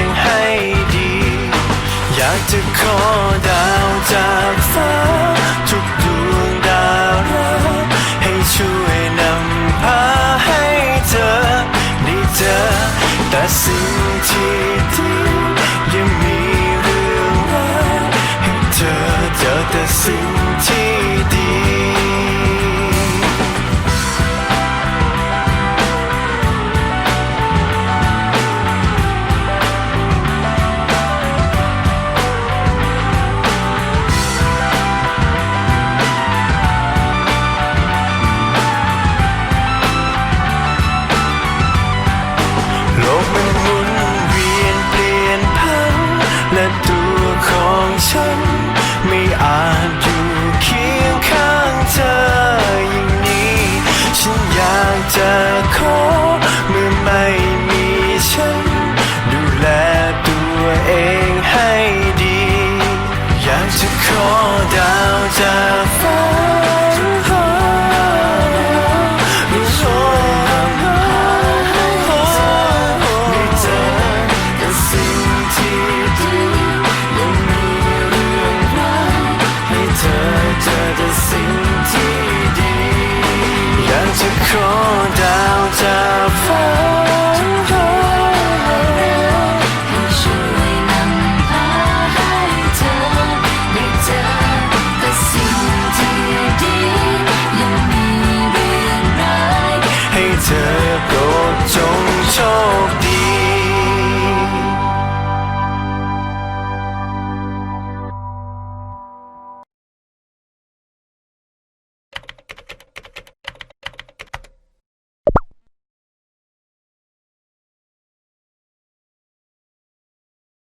งากจะขอดาวจากฟ้า ทุกดวงดาวรักให้ช่วยนำพาให้เธอได้เจอแต่สิ่งที่ ไม่อาจอยู่เคียงข้างเธออย่างนี้ ฉันอยากจะขอเมื่อไม่